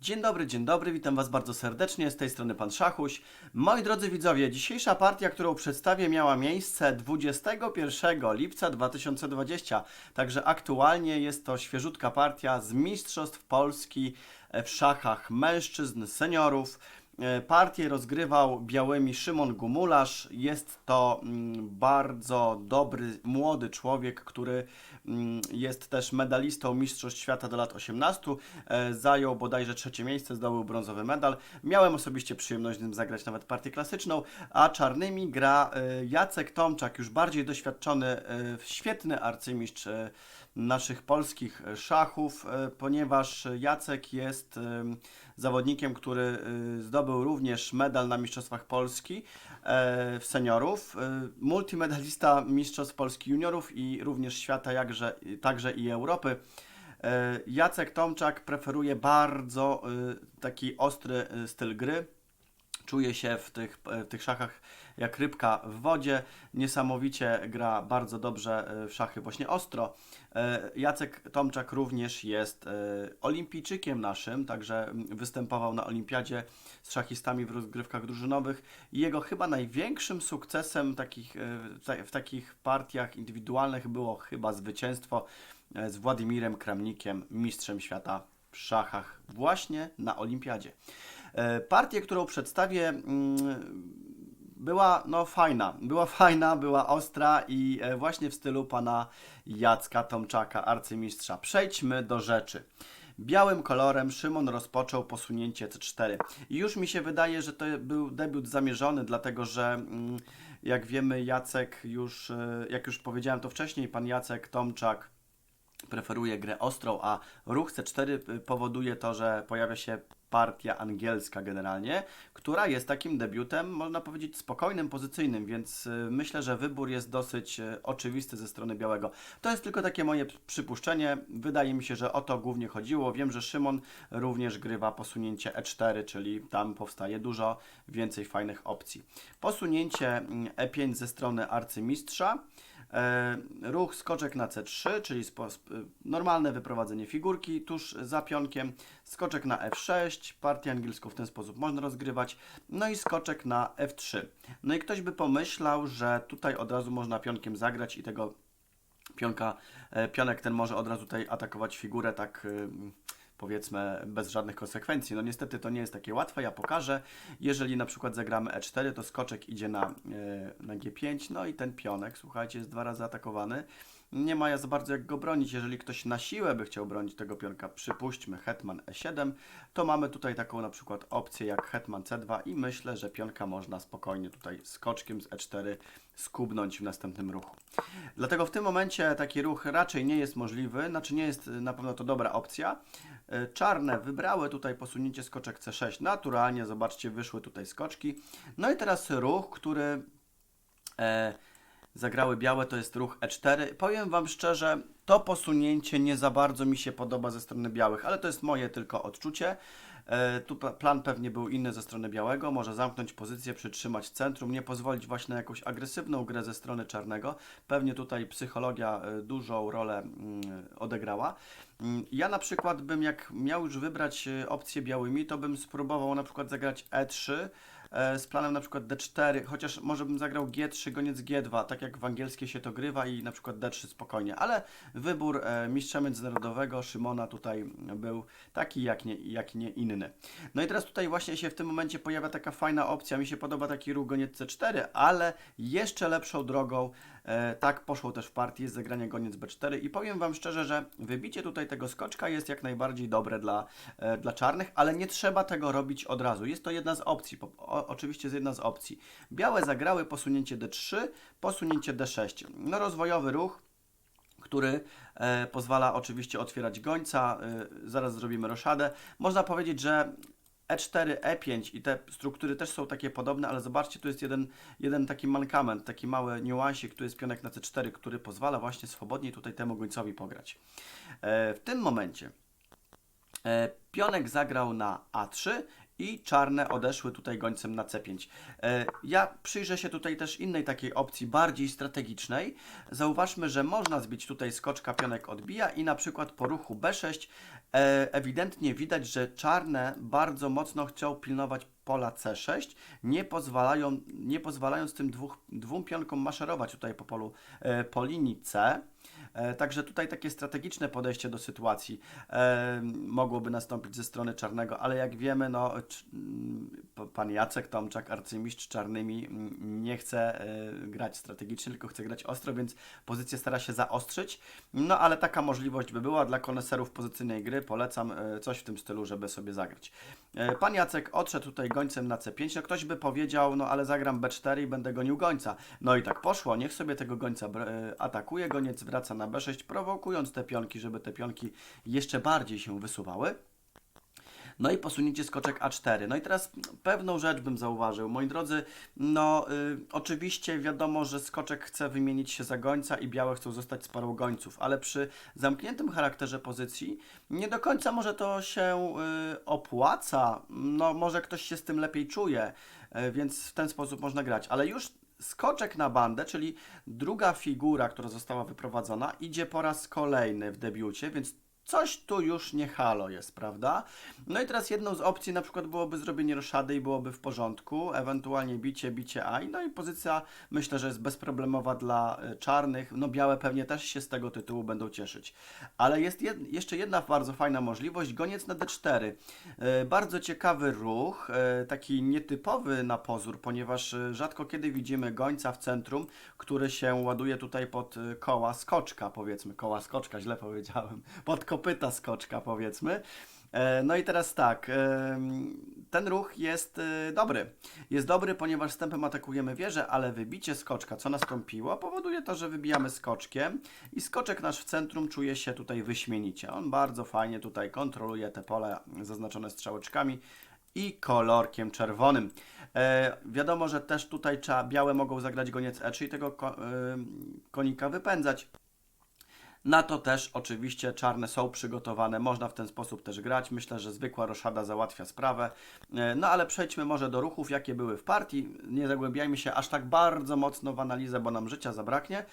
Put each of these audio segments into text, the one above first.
Dzień dobry, dzień dobry, witam Was bardzo serdecznie, z tej strony Pan Szachuś. Moi drodzy widzowie, dzisiejsza partia, którą przedstawię miała miejsce 21 lipca 2020, także aktualnie jest to świeżutka partia z Mistrzostw Polski w szachach mężczyzn, seniorów. E, Partię rozgrywał białymi Szymon Gumularz. Jest to mm, bardzo dobry, młody człowiek, który mm, jest też medalistą Mistrzostw Świata do lat 18. E, Zajął bodajże trzecie miejsce, zdobył brązowy medal. Miałem osobiście przyjemność z nim zagrać nawet partię klasyczną, a czarnymi gra e, Jacek Tomczak, już bardziej doświadczony, świetny arcymistrz naszych polskich szachów, ponieważ Jacek jest zawodnikiem, który y, zdobył również medal na Mistrzostwach Polski e, w seniorów, y, multimedalista Mistrzostw Polski juniorów i również świata, jakże, także i Europy. E, Jacek Tomczak preferuje bardzo y, taki ostry y, styl gry. Czuje się w tych, w tych szachach jak rybka w wodzie. Niesamowicie gra bardzo dobrze e, w szachy właśnie ostro. E, Jacek Tomczak również jest e, olimpijczykiem naszym, także mm, występował na olimpiadzie z szachistami w rozgrywkach drużynowych. Jego chyba największym sukcesem takich, e, w ta- w takich partiach indywidualnych było chyba zwycięstwo e, z Władimirem Kramnikiem, mistrzem świata w szachach właśnie na olimpiadzie. E, Partię, którą przedstawię, mm, była no fajna, była fajna, była ostra i e, właśnie w stylu pana Jacka Tomczaka, arcymistrza. Przejdźmy do rzeczy. Białym kolorem Szymon rozpoczął posunięcie C4. I już mi się wydaje, że to był debiut zamierzony, dlatego że mm, jak wiemy Jacek już, e, jak już powiedziałem to wcześniej, pan Jacek Tomczak preferuje grę ostrą, a ruch C4 y, powoduje to, że pojawia się partia angielska generalnie, która jest takim debiutem, można powiedzieć, spokojnym, pozycyjnym, więc y, myślę, że wybór jest dosyć y, oczywisty ze strony białego. To jest tylko takie moje przypuszczenie. Wydaje mi się, że o to głównie chodziło. Wiem, że Szymon również grywa posunięcie E4, czyli tam powstaje dużo więcej fajnych opcji. Posunięcie mm, E5 ze strony arcymistrza. E, ruch skoczek na C3, czyli normalne wyprowadzenie figurki tuż za pionkiem, skoczek na F6, partię angielską w ten sposób można rozgrywać, no i skoczek na F3. No i ktoś by pomyślał, że tutaj od razu można pionkiem zagrać i tego pionka, e, pionek ten może od razu tutaj atakować figurę tak y, powiedzmy bez żadnych konsekwencji. No niestety to nie jest takie łatwe, ja pokażę. Jeżeli na przykład zagramy E4, to skoczek idzie na, e, na G5, no i ten pionek, słuchajcie, jest dwa razy atakowany. Nie ma ja za bardzo jak go bronić. Jeżeli ktoś na siłę by chciał bronić tego pionka, przypuśćmy hetman E7, to mamy tutaj taką na przykład opcję jak hetman C2 i myślę, że pionka można spokojnie tutaj skoczkiem z E4 skubnąć w następnym ruchu. Dlatego w tym momencie taki ruch raczej nie jest możliwy, znaczy nie jest na pewno to dobra opcja. Y, Czarne wybrały tutaj posunięcie skoczek C6. Naturalnie, zobaczcie, wyszły tutaj skoczki. No i teraz ruch, który e, zagrały białe, to jest ruch E4. Powiem Wam szczerze, to posunięcie nie za bardzo mi się podoba ze strony białych, ale to jest moje tylko odczucie. E, Tu plan pewnie był inny ze strony białego, może zamknąć pozycję, przytrzymać centrum, nie pozwolić właśnie na jakąś agresywną grę ze strony czarnego. Pewnie tutaj psychologia e, dużą rolę mm, odegrała. Mm, Ja na przykład bym, jak miał już wybrać e, opcję białymi, to bym spróbował na przykład zagrać E3 e, z planem na przykład D4, chociaż może bym zagrał G3, goniec G2, tak jak w angielskiej się to grywa i na przykład D3 spokojnie, ale wybór e, mistrza międzynarodowego Szymona tutaj był taki jak nie, jak nie inny. No i teraz tutaj właśnie się w tym momencie pojawia taka fajna opcja, mi się podoba taki ruch goniec C4, ale jeszcze lepszą drogą, e, tak poszło też w partii, jest zagranie goniec B4 i powiem Wam szczerze, że wybicie tutaj tego skoczka jest jak najbardziej dobre dla, e, dla czarnych, ale nie trzeba tego robić od razu. Jest to jedna z opcji, po, o, oczywiście jest jedna z opcji. Białe zagrały posunięcie D3, posunięcie D6. No rozwojowy ruch, który e, pozwala oczywiście otwierać gońca. E, zaraz zrobimy roszadę. Można powiedzieć, że E4, E5 i te struktury też są takie podobne, ale zobaczcie, tu jest jeden, jeden taki mankament, taki mały niuansik, tu jest pionek na C4, który pozwala właśnie swobodniej tutaj temu gońcowi pograć. E, w tym momencie E, Pionek zagrał na A3 i czarne odeszły tutaj gońcem na C5. E, Ja przyjrzę się tutaj też innej takiej opcji, bardziej strategicznej. Zauważmy, że można zbić tutaj skoczka, pionek odbija i na przykład po ruchu B6 E, ewidentnie widać, że czarne bardzo mocno chcą pilnować pola C6, nie, pozwalają, nie pozwalając tym dwóch, dwóm pionkom maszerować tutaj po polu, e, po linii C. E, Także tutaj takie strategiczne podejście do sytuacji e, mogłoby nastąpić ze strony czarnego, ale jak wiemy, no, cz- m, p- pan Jacek Tomczak, arcymistrz czarnymi, m, nie chce e, grać strategicznie, tylko chce grać ostro, więc pozycję stara się zaostrzyć. No ale taka możliwość by była dla koneserów pozycyjnej gry. Polecam coś w tym stylu, żeby sobie zagrać. Pan Jacek odszedł tutaj gońcem na C5. No ktoś by powiedział, no ale zagram B4 i będę gonił gońca. No i tak poszło. Niech sobie tego gońca atakuje. Goniec wraca na B6, prowokując te pionki, żeby te pionki jeszcze bardziej się wysuwały. No i posunięcie skoczek A4. No i teraz pewną rzecz bym zauważył. Moi drodzy, no y, oczywiście wiadomo, że skoczek chce wymienić się za gońca i białe chcą zostać z parą gońców, ale przy zamkniętym charakterze pozycji nie do końca może to się y, opłaca. No może ktoś się z tym lepiej czuje, y, więc w ten sposób można grać, ale już skoczek na bandę, czyli druga figura, która została wyprowadzona, idzie po raz kolejny w debiucie, więc coś tu już nie halo jest, prawda? No i teraz jedną z opcji na przykład byłoby zrobienie roszady i byłoby w porządku, ewentualnie bicie, bicie aj, no i pozycja myślę, że jest bezproblemowa dla y, czarnych, no białe pewnie też się z tego tytułu będą cieszyć. Ale jest jed jeszcze jedna bardzo fajna możliwość, goniec na d4. Y, Bardzo ciekawy ruch, y, taki nietypowy na pozór, ponieważ rzadko kiedy widzimy gońca w centrum, który się ładuje tutaj pod koła skoczka, powiedzmy, koła skoczka, źle powiedziałem, pod kopyta skoczka, powiedzmy. E, No i teraz tak, em, ten ruch jest y, dobry. Jest dobry, ponieważ wstępem atakujemy wieżę, ale wybicie skoczka, co nastąpiło, powoduje to, że wybijamy skoczkiem i skoczek nasz w centrum czuje się tutaj wyśmienicie. On bardzo fajnie tutaj kontroluje te pole zaznaczone strzałeczkami i kolorkiem czerwonym. E, wiadomo, że też tutaj trzeba, białe mogą zagrać goniec E, czyli tego ko, ym, konika wypędzać. Na to też oczywiście czarne są przygotowane, można w ten sposób też grać. Myślę, że zwykła roszada załatwia sprawę. E, No ale przejdźmy może do ruchów, jakie były w partii. Nie zagłębiajmy się aż tak bardzo mocno w analizę, bo nam życia zabraknie.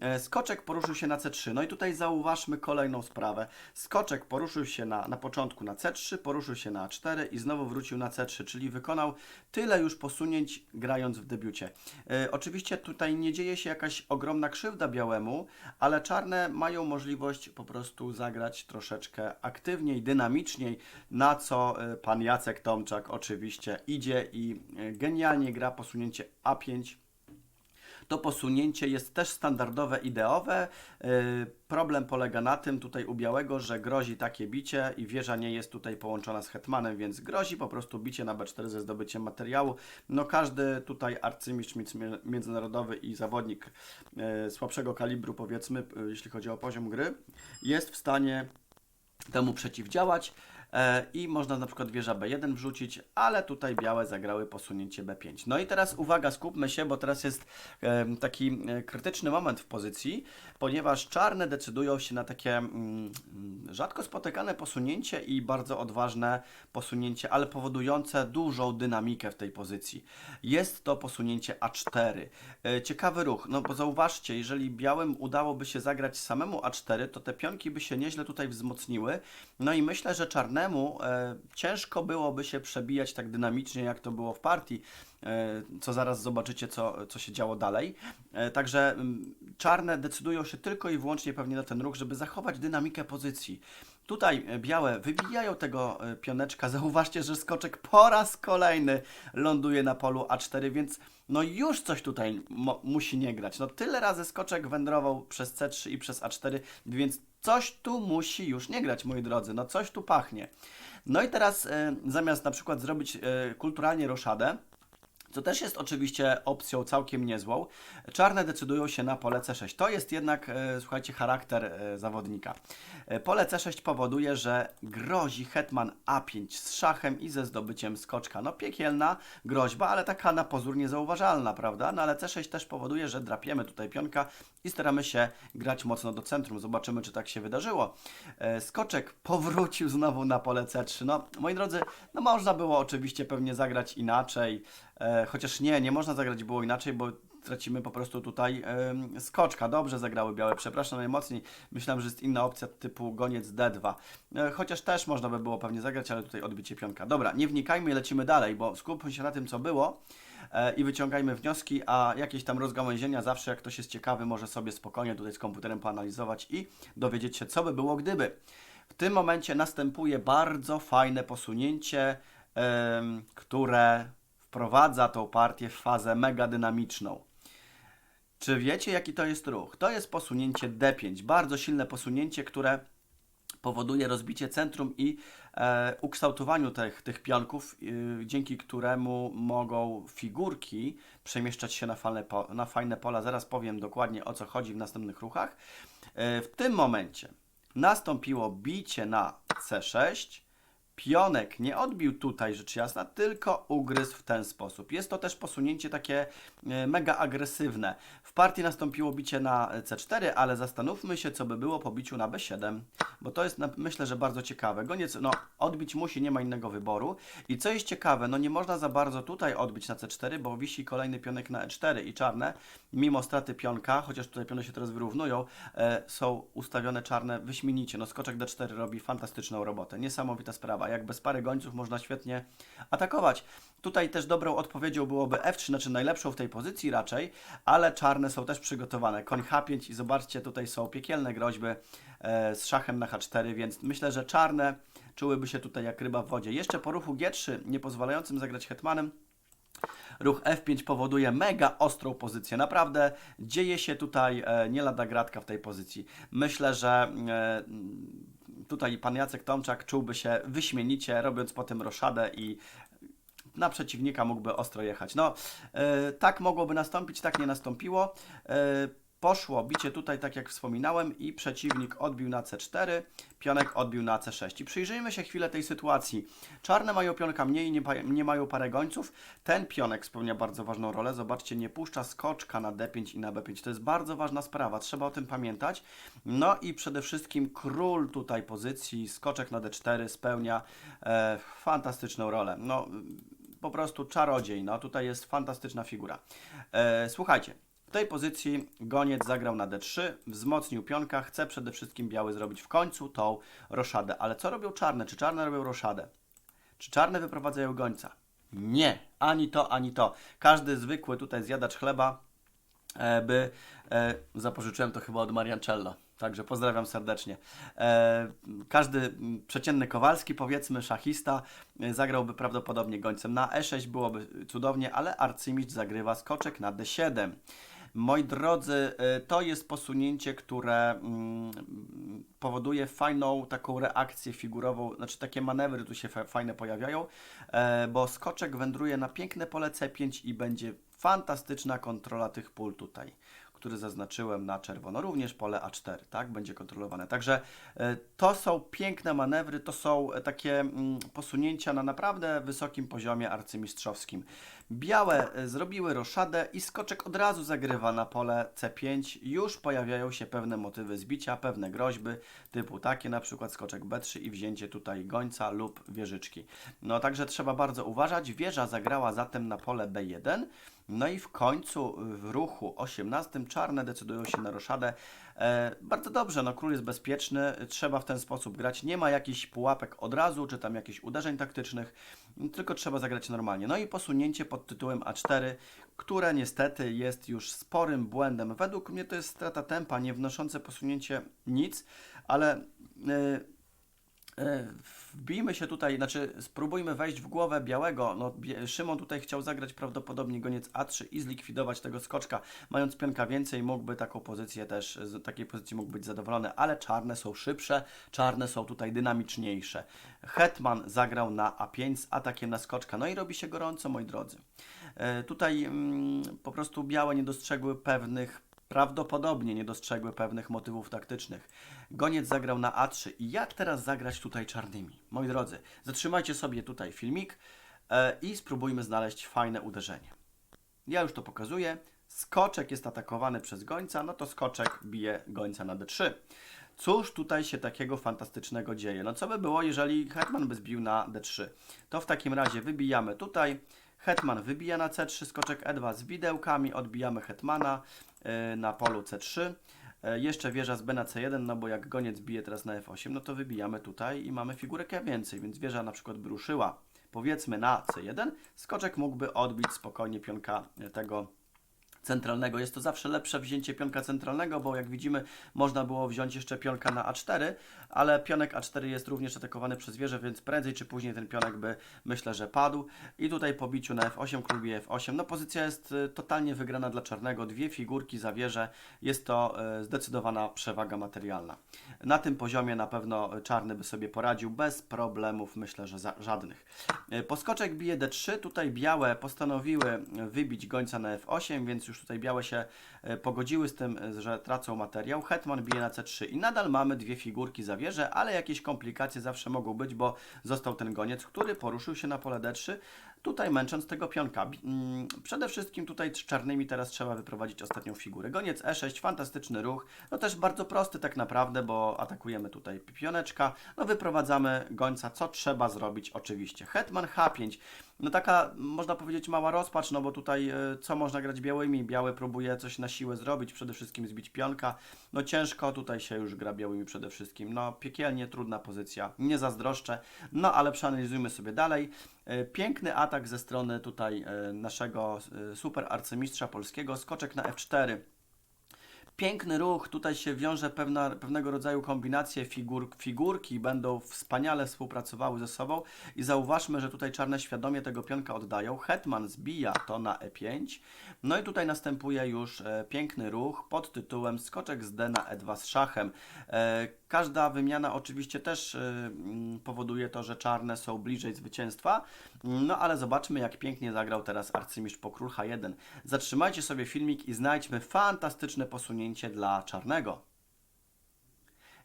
E, Skoczek poruszył się na C3. No i tutaj zauważmy kolejną sprawę. Skoczek poruszył się na, na początku na C3, poruszył się na A4 i znowu wrócił na C3, czyli wykonał tyle już posunięć grając w debiucie. E, oczywiście tutaj nie dzieje się jakaś ogromna krzywda białemu, ale czarne mają możliwość po prostu zagrać troszeczkę aktywniej, dynamiczniej, na co e, pan Jacek Tomczak oczywiście idzie i e, genialnie gra posunięcie A5 to posunięcie jest też standardowe, ideowe. Yy, Problem polega na tym tutaj u białego, że grozi takie bicie i wieża nie jest tutaj połączona z hetmanem, więc grozi po prostu bicie na B4 ze zdobyciem materiału. No każdy tutaj arcymistrz między- międzynarodowy i zawodnik yy, słabszego kalibru powiedzmy, yy, jeśli chodzi o poziom gry, jest w stanie temu przeciwdziałać i można na przykład wieża B1 wrzucić, ale tutaj białe zagrały posunięcie B5. No i teraz uwaga, skupmy się, bo teraz jest taki e, krytyczny moment w pozycji, ponieważ czarne decydują się na takie mm, mm, rzadko spotykane posunięcie i bardzo odważne posunięcie, ale powodujące dużą dynamikę w tej pozycji. Jest to posunięcie A4. E, Ciekawy ruch, no bo zauważcie, jeżeli białym udałoby się zagrać samemu A4, to te pionki by się nieźle tutaj wzmocniły. No i myślę, że czarnemu e, ciężko byłoby się przebijać tak dynamicznie, jak to było w partii, e, co zaraz zobaczycie, co, co się działo dalej. E, także mm, czarne decydują się tylko i wyłącznie pewnie na ten ruch, żeby zachować dynamikę pozycji. Tutaj e, białe wybijają tego e, pioneczka. Zauważcie, że skoczek po raz kolejny ląduje na polu A4, więc no już coś tutaj musi nie grać. No tyle razy skoczek wędrował przez C3 i przez A4, więc coś tu musi już nie grać, moi drodzy. No coś tu pachnie. No i teraz e, zamiast na przykład zrobić e, kulturalnie roszadę, co też jest oczywiście opcją całkiem niezłą. Czarne decydują się na pole C6. To jest jednak, e, słuchajcie, charakter e, zawodnika. E, pole C6 powoduje, że grozi hetman A5 z szachem i ze zdobyciem skoczka. No piekielna groźba, ale taka na pozór niezauważalna, prawda? No ale C6 też powoduje, że drapiemy tutaj pionka i staramy się grać mocno do centrum. Zobaczymy, czy tak się wydarzyło. Skoczek powrócił znowu na pole C3. No, moi drodzy, no można było oczywiście pewnie zagrać inaczej. E, chociaż nie, nie można zagrać było inaczej, bo stracimy po prostu tutaj skoczka. Dobrze zagrały białe, przepraszam najmocniej. Myślałem, że jest inna opcja typu goniec D2. E, chociaż też można by było pewnie zagrać, ale tutaj odbicie pionka. Dobra, nie wnikajmy i lecimy dalej, bo skupmy się na tym, co było e, i wyciągajmy wnioski, a jakieś tam rozgałęzienia zawsze, jak ktoś jest ciekawy, może sobie spokojnie tutaj z komputerem poanalizować i dowiedzieć się, co by było gdyby. W tym momencie następuje bardzo fajne posunięcie, em, które wprowadza tą partię w fazę mega dynamiczną. Czy wiecie, jaki to jest ruch? To jest posunięcie D5, bardzo silne posunięcie, które powoduje rozbicie centrum i e, ukształtowaniu tych, tych pionków, y, dzięki któremu mogą figurki przemieszczać się na, fale, na fajne pola. Zaraz powiem dokładnie o co chodzi w następnych ruchach. E, w tym momencie nastąpiło bicie na C6. Pionek nie odbił tutaj, rzecz jasna, tylko ugryzł w ten sposób. Jest to też posunięcie takie e, mega agresywne. W partii nastąpiło bicie na C4, ale zastanówmy się, co by było po biciu na B7, bo to jest myślę, że bardzo ciekawe. Goniec, no, odbić musi, nie ma innego wyboru. I co jest ciekawe, no nie można za bardzo tutaj odbić na C4, bo wisi kolejny pionek na E4 i czarne, mimo straty pionka, chociaż tutaj piony się teraz wyrównują, e, są ustawione czarne wyśmienicie. No skoczek D4 robi fantastyczną robotę. Niesamowita sprawa. Jak bez pary gońców można świetnie atakować. Tutaj też dobrą odpowiedzią byłoby F3, znaczy najlepszą w tej pozycji raczej, ale czarne są też przygotowane. Koń H5 i zobaczcie, tutaj są piekielne groźby e, z szachem na H4, więc myślę, że czarne czułyby się tutaj jak ryba w wodzie. Jeszcze po ruchu G3, nie pozwalającym zagrać hetmanem, Ruch F5 powoduje mega ostrą pozycję. Naprawdę dzieje się tutaj e, nie lada gratka w tej pozycji. Myślę, że e, tutaj pan Jacek Tomczak czułby się wyśmienicie, robiąc potem roszadę i na przeciwnika mógłby ostro jechać. No, e, tak mogłoby nastąpić, tak nie nastąpiło. Poszło bicie tutaj, tak jak wspominałem, i przeciwnik odbił na C4, pionek odbił na C6. I przyjrzyjmy się chwilę tej sytuacji. Czarne mają pionka mniej, nie, nie mają parę gońców. Ten pionek spełnia bardzo ważną rolę. Zobaczcie, nie puszcza skoczka na D5 i na B5. To jest bardzo ważna sprawa, trzeba o tym pamiętać. No i przede wszystkim król tutaj pozycji, skoczek na D4 spełnia e, fantastyczną rolę. No, po prostu czarodziej. No tutaj jest fantastyczna figura. E, słuchajcie, tej pozycji goniec zagrał na D3, wzmocnił pionka, chce przede wszystkim biały zrobić w końcu tą roszadę. Ale co robią czarne? Czy czarne robią roszadę? Czy czarne wyprowadzają gońca? Nie, ani to, ani to. Każdy zwykły tutaj zjadacz chleba e, by, e, zapożyczyłem to chyba od Mariancello, także pozdrawiam serdecznie. E, każdy mm, przeciętny Kowalski, powiedzmy szachista, zagrałby prawdopodobnie gońcem na E6, byłoby cudownie, ale arcymistrz zagrywa skoczek na D7. Moi drodzy, e, to jest posunięcie, które mm, powoduje fajną taką reakcję figurową, znaczy takie manewry tu się fa- fajne pojawiają, e, bo skoczek wędruje na piękne pole C5 i będzie fantastyczna kontrola tych pól tutaj, który zaznaczyłem na czerwono. Również pole A4, tak, będzie kontrolowane. Także e, to są piękne manewry, to są e, takie mm, posunięcia na naprawdę wysokim poziomie arcymistrzowskim. Białe e, zrobiły roszadę i skoczek od razu zagrywa na pole C5. Już pojawiają się pewne motywy zbicia, pewne groźby, typu takie na przykład skoczek B3 i wzięcie tutaj gońca lub wieżyczki. No także trzeba bardzo uważać. Wieża zagrała zatem na pole B1. No i w końcu w ruchu 18 czarne decydują się na roszadę. E, bardzo dobrze, no król jest bezpieczny, trzeba w ten sposób grać. Nie ma jakichś pułapek od razu, czy tam jakichś uderzeń taktycznych, tylko trzeba zagrać normalnie. No i posunięcie pod tytułem A4, które niestety jest już sporym błędem. Według mnie to jest strata tempa, nie wnoszące posunięcie nic, ale e, Wbijmy się tutaj, znaczy spróbujmy wejść w głowę białego. No, Szymon tutaj chciał zagrać prawdopodobnie goniec A3 i zlikwidować tego skoczka. Mając pionka więcej, mógłby taką pozycję też, z takiej pozycji mógł być zadowolony, ale czarne są szybsze, czarne są tutaj dynamiczniejsze. Hetman zagrał na A5 z atakiem na skoczka, no i robi się gorąco, moi drodzy. E, Tutaj mm, po prostu białe nie dostrzegły pewnych prawdopodobnie nie dostrzegły pewnych motywów taktycznych. Goniec zagrał na A3 i jak teraz zagrać tutaj czarnymi? Moi drodzy, zatrzymajcie sobie tutaj filmik e, i spróbujmy znaleźć fajne uderzenie. Ja już to pokazuję. Skoczek jest atakowany przez gońca, no to skoczek bije gońca na D3. Cóż tutaj się takiego fantastycznego dzieje? No co by było, jeżeli hetman by zbił na D3? To w takim razie wybijamy tutaj, Hetman wybija na C3, skoczek E2 z widełkami, odbijamy hetmana y, na polu C3. E, Jeszcze wieża z B na C1, no bo jak goniec bije teraz na F8, no to wybijamy tutaj i mamy figurkę więcej, więc wieża na przykład by ruszyła powiedzmy na C1, skoczek mógłby odbić spokojnie pionka tego centralnego. Jest to zawsze lepsze wzięcie pionka centralnego, bo jak widzimy, można było wziąć jeszcze pionka na A4, ale pionek A4 jest również atakowany przez wieżę, więc prędzej czy później ten pionek by myślę, że padł. I tutaj po biciu na F8, król bije F8. No pozycja jest y, totalnie wygrana dla czarnego. Dwie figurki za wieżę. Jest to y, zdecydowana przewaga materialna. Na tym poziomie na pewno czarny by sobie poradził bez problemów, myślę, że żadnych. Y, Poskoczek bije D3. Tutaj białe postanowiły wybić gońca na F8, więc już tutaj białe się e, pogodziły z tym, e, że tracą materiał. Hetman bije na C3 i nadal mamy dwie figurki za wieżę, ale jakieś komplikacje zawsze mogą być, bo został ten goniec, który poruszył się na pole D3, tutaj męcząc tego pionka. Mm, Przede wszystkim tutaj czarnymi teraz trzeba wyprowadzić ostatnią figurę. Goniec E6, fantastyczny ruch, no też bardzo prosty tak naprawdę, bo atakujemy tutaj pioneczka, no wyprowadzamy gońca, co trzeba zrobić oczywiście. Hetman H5, no taka można powiedzieć mała rozpacz, no bo tutaj e, co można grać białymi? Biały próbuje coś na siłę zrobić, przede wszystkim zbić pionka. No ciężko, tutaj się już gra białymi przede wszystkim. No piekielnie trudna pozycja, nie zazdroszczę. No ale przeanalizujmy sobie dalej. E, Piękny atak ze strony tutaj e, naszego e, super arcymistrza polskiego, skoczek na F4. Piękny ruch, tutaj się wiąże pewna, pewnego rodzaju kombinacje figur, figurki, będą wspaniale współpracowały ze sobą i zauważmy, że tutaj czarne świadomie tego pionka oddają. Hetman zbija to na E5, no i tutaj następuje już e, piękny ruch pod tytułem skoczek z D na E2 z szachem. E, każda wymiana oczywiście też e, mm, powoduje to, że czarne są bliżej zwycięstwa, no ale zobaczmy jak pięknie zagrał teraz arcymistrz po król H1. Zatrzymajcie sobie filmik i znajdźmy fantastyczne posunięcie dla czarnego.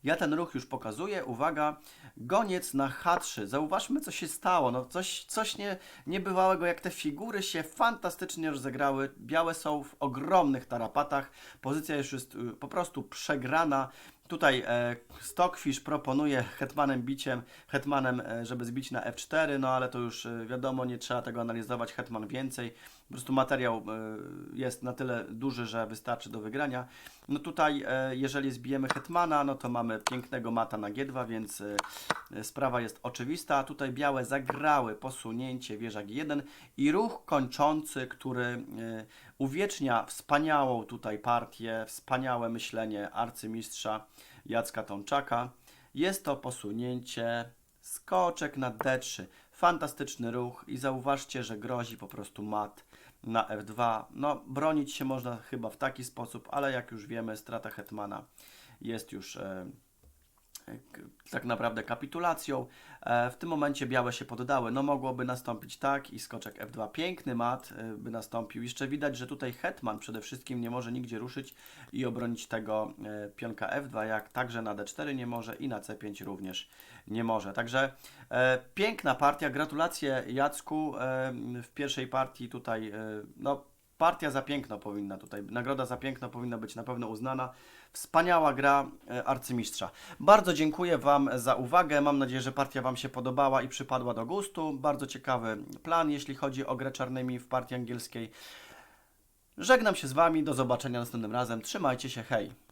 Ja ten ruch już pokazuję. Uwaga, goniec na H3. Zauważmy, co się stało. No coś, coś nie, niebywałego, jak te figury się fantastycznie rozegrały. Białe są w ogromnych tarapatach. Pozycja już jest y, po prostu przegrana. Tutaj e, Stockfish proponuje hetmanem biciem, hetmanem, e, żeby zbić na F4, no ale to już e, wiadomo, nie trzeba tego analizować, hetman więcej. Po prostu materiał e, jest na tyle duży, że wystarczy do wygrania. No tutaj, e, jeżeli zbijemy hetmana, no to mamy pięknego mata na G2, więc e, sprawa jest oczywista. Tutaj białe zagrały posunięcie wieża G1 i ruch kończący, który uwiecznia wspaniałą tutaj partię, wspaniałe myślenie arcymistrza Jacka Tomczaka. Jest to posunięcie skoczek na D3. Fantastyczny ruch i zauważcie, że grozi po prostu mat na F2. No, bronić się można chyba w taki sposób, ale jak już wiemy, strata hetmana jest już e, tak naprawdę kapitulacją. E, w tym momencie białe się poddały. No mogłoby nastąpić tak i skoczek F2. Piękny mat e, by nastąpił. Jeszcze widać, że tutaj hetman przede wszystkim nie może nigdzie ruszyć i obronić tego e, pionka F2, jak także na D4 nie może i na C5 również nie może. Także e, piękna partia. Gratulacje Jacku. E, w pierwszej partii tutaj e, no Partia za piękno powinna tutaj, nagroda za piękno powinna być na pewno uznana. Wspaniała gra e, arcymistrza. Bardzo dziękuję Wam za uwagę. Mam nadzieję, że partia Wam się podobała i przypadła do gustu. Bardzo ciekawy plan, jeśli chodzi o grę czarnymi w partii angielskiej. Żegnam się z Wami. Do zobaczenia następnym razem. Trzymajcie się. Hej.